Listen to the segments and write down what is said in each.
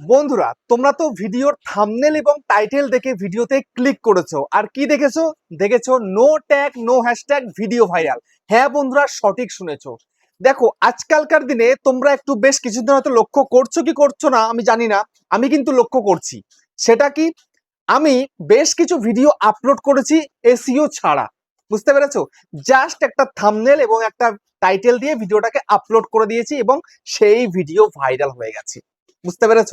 বন্ধুরা, তোমরা তো ভিডিওর থামনেল এবং টাইটেল দেখে ভিডিওতে ক্লিক করেছ। আর কি দেখেছ? দেখেছ no tag no hashtag video viral হ্যাঁ বন্ধুরা, সঠিক শুনেছো। দেখো, আজকালকার দিনে তোমরা একটু বেশ কিছুদিন হয়তো লক্ষ্য করছ কি করছ না, আমি জানি না। আমি কিন্তু লক্ষ্য করছি। সেটা কি? আমি বেশ কিছু ভিডিও আপলোড করেছি এসিও ছাড়া। বুঝতে পেরেছ? জাস্ট একটা থামনেল এবং একটা টাইটেল দিয়ে ভিডিওটাকে আপলোড করে দিয়েছি এবং সেই ভিডিও ভাইরাল হয়ে গেছে। বুঝতে পেরেছ?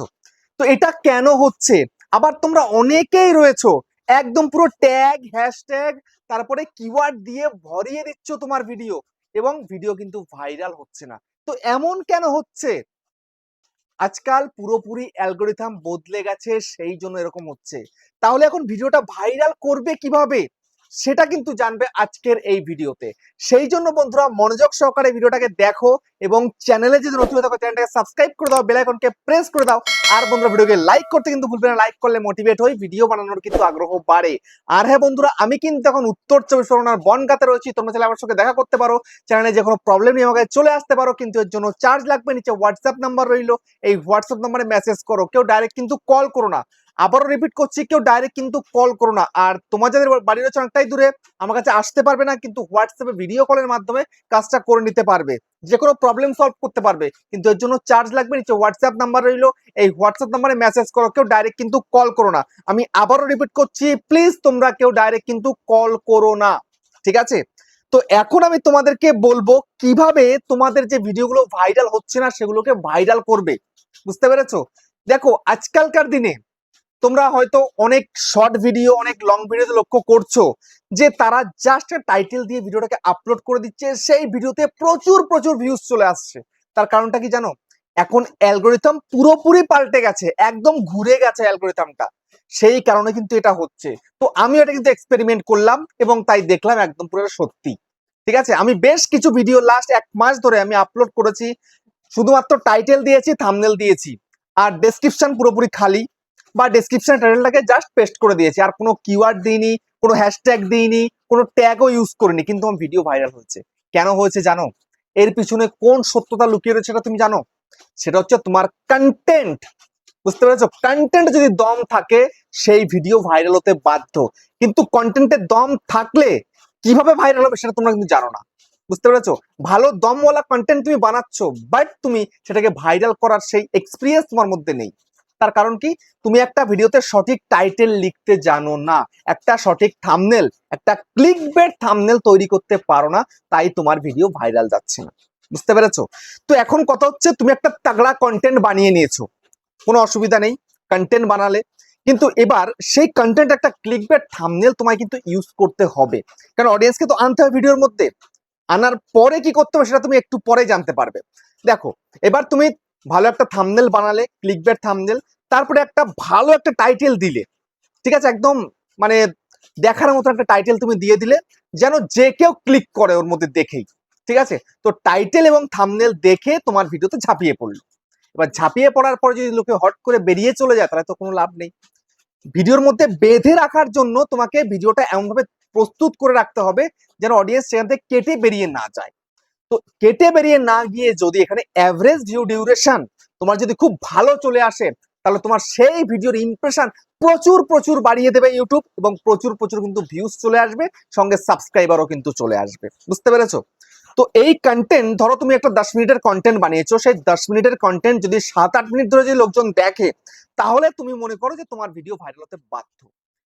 তো এটা কেন হচ্ছে? আবার তোমরা অনেকেই রয়েছো, একদম পুরো ট্যাগ হ্যাশট্যাগ তারপরে কিওয়ার্ড দিয়ে ভরিয়ে দিচ্ছ তোমার ভিডিও এবং ভিডিও কিন্তু ভাইরাল হচ্ছে না। তো এমন কেন হচ্ছে? আজকাল পুরোপুরি অ্যালগোরিথাম বদলে গেছে, সেই জন্য এরকম হচ্ছে। তাহলে এখন ভিডিওটা ভাইরাল করবে কীভাবে? সেটা কিন্তু জানবে আজকের এই ভিডিওতে। সেই জন্য বন্ধুরা মনোযোগ সহকারে ভিডিওটাকে দেখো এবং চ্যানেলে যদি নতুন থাকো, চ্যানেলটাকে সাবস্ক্রাইব করে দাও বেল আইকনকে প্রেস করে দাও। আর বন্ধুরা ভিডিওকে লাইক করতে কিন্তু ভুলবে না। লাইক করলে মোটিভেট হই ভিডিও বানানোর কিন্তু আগ্রহ বাড়ে। আর হ্যাঁ বন্ধুরা, আমি কিন্তু এখন উত্তর চব্বিশ পরগনার বনগাতে রয়েছি। তোমরা চাইলে আমার সঙ্গে দেখা করতে পারো। চ্যানেলে যে কোনো প্রবলেম নিয়ে আমাকে, চলে আসতে পারো। কিন্তু এর জন্য চার্জ লাগবে নিচে হোয়াটসঅ্যাপ নাম্বার রইল। এই হোয়াটসঅ্যাপ নাম্বারে মেসেজ করো। কেউ ডাইরেক্ট কিন্তু কল করো না। আবারও রিপিট করছি, কেউ ডাইরেক্ট কিন্তু কল করো না। আর তোমার যাদের বাড়ি রয়েছে অনেকটাই দূরে, আমার কাছে আসতে পারবে না, কিন্তু হোয়াটসঅ্যাপে ভিডিও কলের মাধ্যমে কাজটা করে নিতে পারবে। যে কোনো প্রবলেম সলভ করতে পারবে, কিন্তু এর জন্য চার্জ লাগবে, নিচে হোয়াটসঅ্যাপ নাম্বার রইল, এই হোয়াটসঅ্যাপ নাম্বারে মেসেজ করো, কেউ ডাইরেক্ট কিন্তু কল করো না। আমি আবারও রিপিট করছি প্লিজ তোমরা কেউ ডাইরেক্ট কিন্তু কল করো না। ঠিক আছে? তো এখন আমি তোমাদেরকে বলব, কীভাবে তোমাদের যে ভিডিওগুলো ভাইরাল হচ্ছে না, সেগুলোকে ভাইরাল করবে। বুঝতে পেরেছ? দেখো, আজকালকার দিনে তোমরা হয়তো অনেক শর্ট ভিডিও অনেক লং ভিডিওতে লক্ষ্য করছ যে তারা জাস্ট টাইটেল দিয়ে ভিডিওটাকে আপলোড করে দিচ্ছে। সেই ভিডিওতে প্রচুর প্রচুর ভিউজ চলে আসছে। তার কারণটা কি জানো? এখন অ্যালগোরিথম পুরোপুরি পাল্টে গেছে, একদম ঘুরে গেছে অ্যালগোরিথমটা সেই কারণে কিন্তু এটা হচ্ছে। তো আমি এটা কিন্তু এক্সপেরিমেন্ট করলাম এবং তাই দেখলাম একদম পুরো সত্যি। ঠিক আছে? আমি বেশ কিছু ভিডিও লাস্ট এক মাস ধরে আমি আপলোড করেছি। শুধুমাত্র টাইটেল দিয়েছি থামনেল দিয়েছি। আর ডেসক্রিপশন পুরোপুরি খালি। বা ডেসক্রিপশন টাইটেলটাকে জাস্ট পেস্ট করে দিয়েছি। আর কোনো কিওয়ার্ড দিইনি, কোনো হ্যাশট্যাগ দিইনি, কোনো ট্যাগও ইউজ করিনি, কিন্তু আমার ভিডিও ভাইরাল হয়েছে। কেন হয়েছে জানো? এর পিছনে কোন সত্যতা লুকিয়ে রয়েছে সেটা তুমি জানো? সেটা হচ্ছে তোমার কন্টেন্ট বুঝতে পেরেছ? কন্টেন্ট যদি দম থাকে, সেই ভিডিও ভাইরাল হতে বাধ্য। কিন্তু কন্টেন্টের দম থাকলে কীভাবে ভাইরাল হবে সেটা তোমরা কিন্তু জানো না। বুঝতে পেরেছ? ভালো দমওয়ালা কন্টেন্ট তুমি বানাচ্ছ বাট তুমি সেটাকে ভাইরাল করার সেই এক্সপিরিয়েন্স তোমার মধ্যে নেই। তার কারণ কি? তুমি একটা ভিডিওতে সঠিক টাইটেল লিখতে জানো না। একটা সঠিক থামনেল একটা ক্লিক বেড থামনেল তৈরি করতে পারো না, তাই তোমার ভিডিও ভাইরাল যাচ্ছে না। বুঝতে পেরেছ? তো এখন কথা হচ্ছে, তুমি একটা তাগড়া কন্টেন্ট বানিয়ে নিয়েছো। কোনো অসুবিধা নেই কন্টেন্ট বানালে। কিন্তু এবার সেই কন্টেন্ট একটা ক্লিক বেড থামনেল তোমায় কিন্তু ইউজ করতে হবে। কারণ অডিয়েন্সকে তো আনতে হবে ভিডিওর মধ্যে। আনার পরে কি করতে হবে সেটা তুমি একটু পরে জানতে পারবে। দেখো, এবার তুমি ভালো একটা থামনেল বানালে ক্লিক ক্লিকবেট থামনেল তারপরে একটা ভালো একটা টাইটেল দিলে। ঠিক আছে? একদম মানে দেখার মতো একটা টাইটেল তুমি দিয়ে দিলে, যেন যে কেউ ক্লিক করে ওর মধ্যে দেখেই। ঠিক আছে? তো টাইটেল এবং থামনেল দেখে তোমার ভিডিওতে ঝাঁপিয়ে পড়ল। এবার ঝাঁপিয়ে পড়ার পর যদি লোকে হট করে বেরিয়ে চলে যায়, তাহলে তো কোনো লাভ নেই। ভিডিওর মধ্যে বেঁধে রাখার জন্য তোমাকে ভিডিওটা এমনভাবে প্রস্তুত করে রাখতে হবে, যেন অডিয়েন্স সেখান থেকে কেটে বেরিয়ে না যায়। তো কেটে বেরিয়ে না গিয়ে যদি এখানে অ্যাভারেজ ভিউ ডিউরেশন তোমার যদি খুব ভালো চলে আসে, তাহলে তোমার সেই ভিডিওর ইমপ্রেশন প্রচুর প্রচুর বাড়িয়ে দেবে ইউটিউব এবং প্রচুর প্রচুর কিন্তু ভিউজ চলে আসবে, সঙ্গে সাবস্ক্রাইবারও কিন্তু চলে আসবে। বুঝতে পেরেছ? তো এই কন্টেন্ট ধরো তুমি একটা দশ মিনিটের কন্টেন্ট বানিয়েছো, সেই দশ মিনিটের কন্টেন্ট যদি সাত আট মিনিট ধরে যদি লোকজন দেখে, তাহলে তুমি মনে করো যে তোমার ভিডিও ভাইরাল হতে বাধ্য।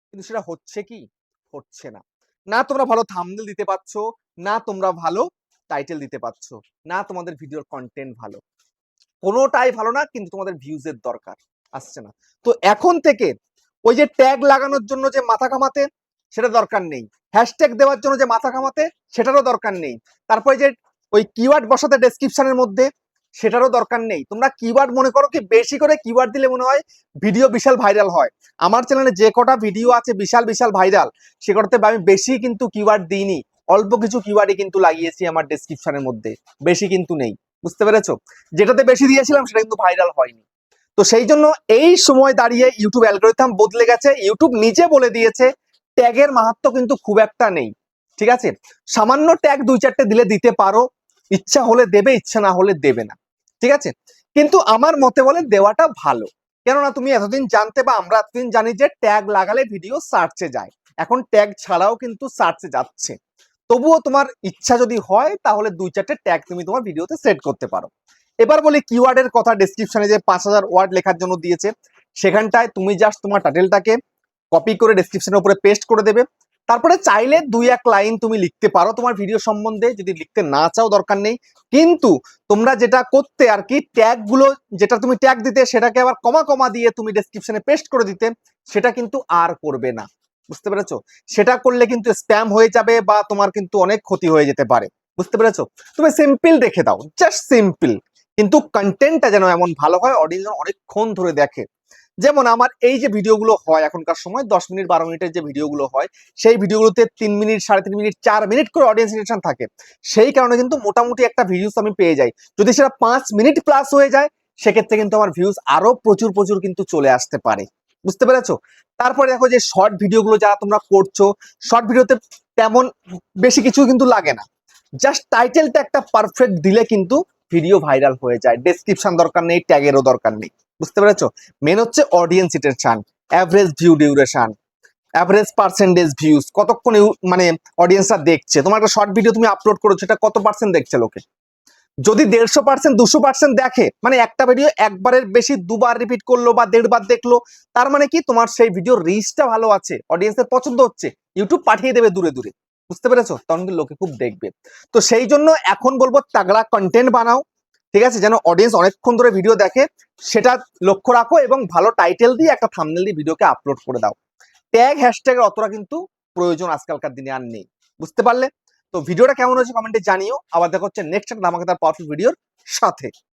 কিন্তু সেটা হচ্ছে কি? হচ্ছে না। না তোমরা ভালো থামনেল দিতে পারছ, না তোমরা ভালো টাইটেল দিতে পারছ। না, তোমাদের ভিডিওর কন্টেন্ট ভালো। কোনোটাই ভালো না, কিন্তু তোমাদের ভিউজের দরকার। আসছে না। তো এখন থেকে ওই যে ট্যাগ লাগানোর জন্য যে মাথা কামাতে সেটা দরকার নেই। হ্যাশট্যাগ দেওয়ার জন্য যে মাথা কামাতে সেটারও দরকার নেই। তারপরে যে ওই কিওয়ার্ড বসাতে ডেসক্রিপশনের মধ্যে, সেটারও দরকার নেই। তোমরা কিওয়ার্ড মনে করো কি, বেশি করে কিওয়ার্ড দিলে মনে হয় ভিডিও বিশাল ভাইরাল হয়। আমার চ্যানেলে যে কটা ভিডিও আছে বিশাল বিশাল ভাইরাল সে কটাতে আমি বেশি কিন্তু কিওয়ার্ড দিইনি। অল্প কিছু কিওয়ার্ডই কিন্তু লাগিয়েছি আমার ডেসক্রিপশনের মধ্যে। বেশি কিন্তু নেই। বুঝতে পেরেছ? যেটাতে বেশি দিয়েছিলাম সেটা কিন্তু ভাইরাল হয়নি। তো সেই জন্য এই সময় দাঁড়িয়ে ইউটিউব অ্যালগোরিথাম বদলে গেছে। ইউটিউব নিজে বলে দিয়েছে ট্যাগের মাহাত্ম কিন্তু খুব একটা নেই। ঠিক আছে? সামান্য ট্যাগ দুই চারটে দিলে দিতে পারো। ইচ্ছা হলে দেবে, ইচ্ছা না হলে দেবে না। ঠিক আছে? কিন্তু আমার মতে বলে দেওয়াটা ভালো। কেননা তুমি এতদিন জানতে বা আমরা এতদিন জানি যে ট্যাগ লাগালে ভিডিও সার্চে যায়। এখন ট্যাগ ছাড়াও কিন্তু সার্চে যাচ্ছে। তবুও তোমার ইচ্ছা যদি হয়, তাহলে দুই চারটে ট্যাগ তুমি তোমার ভিডিওতে সেট করতে পারো। এবার বলি কিওয়ার্ডের কথা ডেসক্রিপশনে যে পাঁচ হাজার ওয়ার্ড লেখার জন্য দিয়েছে, সেখানটায় তুমি জাস্ট তোমার টাইটেলটাকে কপি করে ডেসক্রিপশনের উপরে পেস্ট করে দেবে। তারপরে চাইলে দুই এক লাইন তুমি লিখতে পারো, তোমার ভিডিও সম্বন্ধে যদি লিখতে না চাও দরকার নেই। কিন্তু তোমরা যেটা করতে আর কি ট্যাগগুলো যেটা তুমি ট্যাগ দিতে, সেটাকে আবার কমা কমা দিয়ে তুমি ডেসক্রিপশনে পেস্ট করে দিতে, সেটা কিন্তু আর করবে না। বুঝতে পেরেছ? সেটা করলে কিন্তু স্প্যাম হয়ে যাবে বা তোমার কিন্তু অনেক ক্ষতি হয়ে যেতে পারে। বুঝতে পেরেছ? তুমি সিম্পল রেখে দাও জাস্ট সিম্পল কিন্তু কন্টেন্টটা যেন এমন ভালো হয় অডিয়েন্স অনেকক্ষণ ধরে দেখে। যেমন আমার এই যে ভিডিওগুলো হয় এখনকার সময়, দশ মিনিট, বারো মিনিটের যে ভিডিওগুলো হয়, সেই ভিডিওগুলোতে তিন মিনিট, সাড়ে তিন মিনিট, চার মিনিট করে অডিয়েন্স রিটেনশন থাকে। সেই কারণে কিন্তু মোটামুটি একটা ভিডিওস আমি পেয়ে যাই। যদি সেটা পাঁচ মিনিট প্লাস হয়ে যায়, সেক্ষেত্রে কিন্তু আমার ভিউজ আরও প্রচুর প্রচুর কিন্তু চলে আসতে পারে। বুঝতে পেরেছ? তারপরে দেখো যে শর্ট ভিডিওগুলো যারা তোমরা করছ শর্ট ভিডিওতে তেমন বেশি কিছু কিন্তু লাগে না। জাস্ট টাইটেলটা একটা পারফেক্ট দিলে কিন্তু ভিডিও ভাইরাল হয়ে যায়। ডেসক্রিপশন দরকার নেই ট্যাগেরও দরকার নেই। বুঝতে পেরেছ? মেন হচ্ছে audience retention average view duration average percentage views কতক্ষণ মানে অডিয়েন্সরা দেখছে। তোমার একটা শর্ট ভিডিও তুমি আপলোড করেছ, এটা কত পার্সেন্ট দেখছে লোকে? যদি দেড়শো পার্সেন্ট দুশো পার্সেন্ট দেখে মানে একটা ভিডিও একবারের বেশি দুবার রিপিট করল বা দেড়বার দেখল, তার মানে কি তোমার সেই ভিডিও রিচটা ভালো আছে অডিয়েন্সের পছন্দ হচ্ছে ইউটিউব পাঠিয়ে দেবে দূরে দূরে, বুঝতে পেরেছ? তখন কিন্তু লোকে খুব দেখবে। তো সেই জন্য এখন বলব তাগড়া কন্টেন্ট বানাও, ঠিক আছে? যেন অডিয়েন্স অনেকক্ষণ ধরে ভিডিও দেখে, সেটা লক্ষ্য রাখো এবং ভালো টাইটেল দিয়ে একটা থামনেল দিয়ে ভিডিওকে আপলোড করে দাও। ট্যাগ হ্যাশট্যাগের অতটা কিন্তু প্রয়োজন আজকালকার দিনে আর নেই, বুঝতে পারলে? তো ভিডিওটা কেমন হয়েছে কমেন্টে জানিও। আবার দেখা হচ্ছে নেক্সট একটা ধামাকাতার পাওয়ারফুল ভিডিওর সাথে।